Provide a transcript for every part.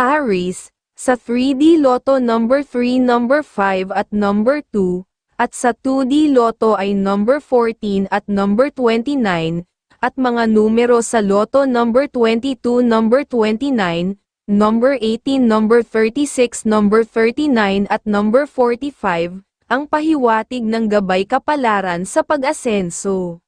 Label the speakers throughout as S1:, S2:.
S1: Aries, sa 3D Lotto number 3, number 5 at number 2, at sa 2D Lotto ay number 14 at number 29, at mga numero sa Lotto number 22, number 29, number 18, number 36, number 39 at number 45, ang pahiwatig ng gabay kapalaran sa pag-asenso.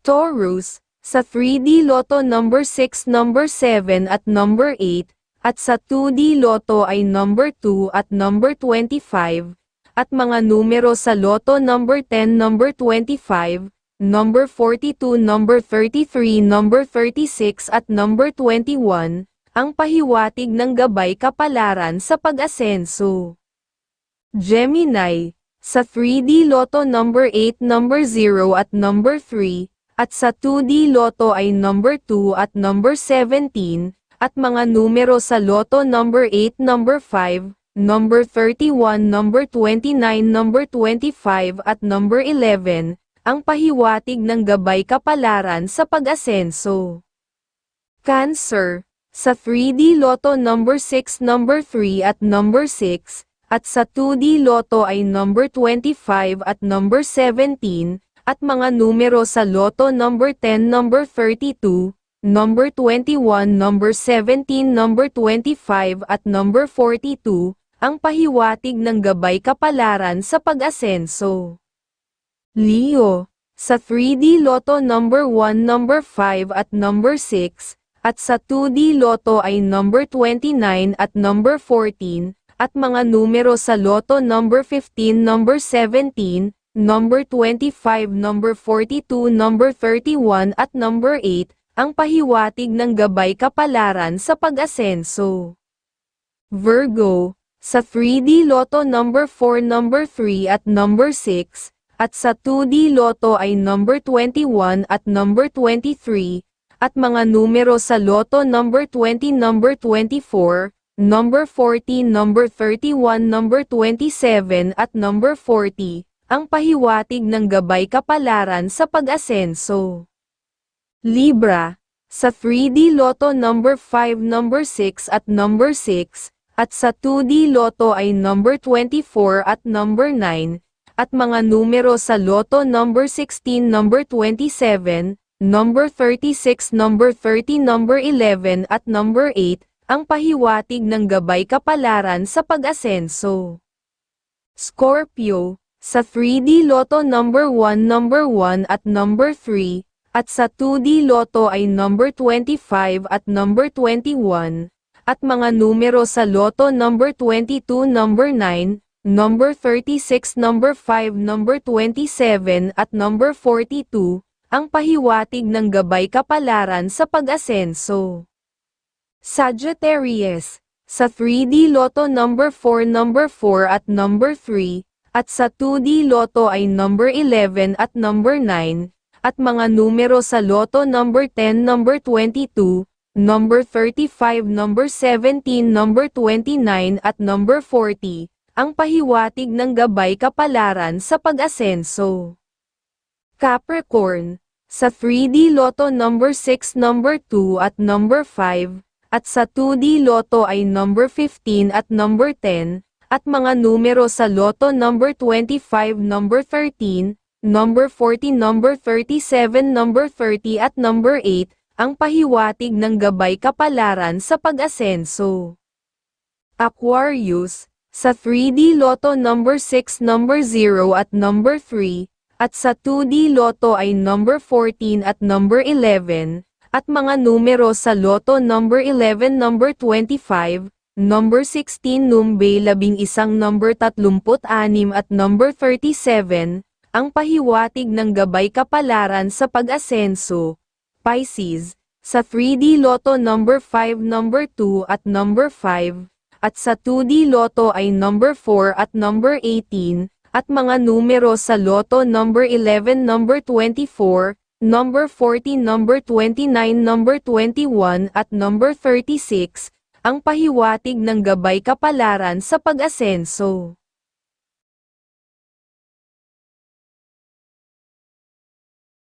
S1: Taurus, sa 3D Lotto number 6, number 7 at number 8, at sa 2D Lotto ay number 2 at number 25, at mga numero sa Lotto number 10, number 25, number 42, number 33, number 36 at number 21, ang pahiwatig ng gabay kapalaran sa pag-asenso. Gemini, sa 3D Lotto number 8, number 0 at number 3, at sa 2D Lotto ay number 2 at number 17, at mga numero sa Lotto number 8, number 5, number 31, number 29, number 25 at number 11, ang pahiwatig ng gabay kapalaran sa pag-asenso. Cancer, sa 3D Lotto number 6, number 3 at number 6, at sa 2D Lotto ay number 25 at number 17, at mga numero sa Lotto number 10, number 32, number 21, number 17, number 25 at number 42, ang pahiwatig ng gabay kapalaran sa pag-asenso. Leo, sa 3D Lotto number 1, number 5 at number 6, at sa 2D Lotto ay number 29 at number 14, at mga numero sa Lotto number 15, number 17, number 25, number 42, number 31 at number 8, ang pahiwatig ng gabay kapalaran sa pag-asenso. Virgo, sa 3D Lotto number 4, number 3 at number 6, at sa 2D Lotto ay number 21 at number 23, at mga numero sa Lotto number 20, number 24, number 14, number 31, number 27 at number 40, ang pahiwatig ng gabay kapalaran sa pag-asenso. Libra, sa 3D Lotto number 5, number 6 at number 6, at sa 2D Lotto ay number 24 at number 9, at mga numero sa Lotto number 16, number 27, number 36, number 30, number 11 at number 8, ang pahiwatig ng gabay kapalaran sa pag-asenso. Scorpio, sa 3D Lotto number 1, number 1 at number 3, at sa 2D Lotto ay number 25 at number 21, at mga numero sa Lotto number 22, number 9, number 36, number 5, number 27 at number 42, ang pahiwatig ng gabay kapalaran sa pag-asenso. Sagittarius, sa 3D Lotto number 4, number 4 at number 3, at sa 2D Lotto ay number 11 at number 9, at mga numero sa Lotto number 10, number 22, number 35, number 17, number 29 at number 40, ang pahiwatig ng gabay kapalaran sa pag-asenso. Capricorn, sa 3D Lotto number 6, number 2 at number 5, at sa 2D Lotto ay number 15 at number 10, at mga numero sa Lotto number 25, number 13, number 40, number 37, number 30 at number 8, ang pahiwatig ng gabay kapalaran sa pag-asenso. Aquarius, sa 3D Lotto number 6, number 0 at number 3, at sa 2D Lotto ay number 14 at number 11, at mga numero sa Lotto number 11, number 25, number 16 numbe 11 number 36 at number 37, ang pahiwatig ng gabay kapalaran sa pag-asenso, Pisces, sa 3D Lotto number 5 number 2 at number 5, at sa 2D Lotto ay number 4 at number 18, at mga numero sa Lotto number 11 number 24, number 40 number 29 number 21 at number 36, ang pahiwatig ng gabay kapalaran sa pag-asenso.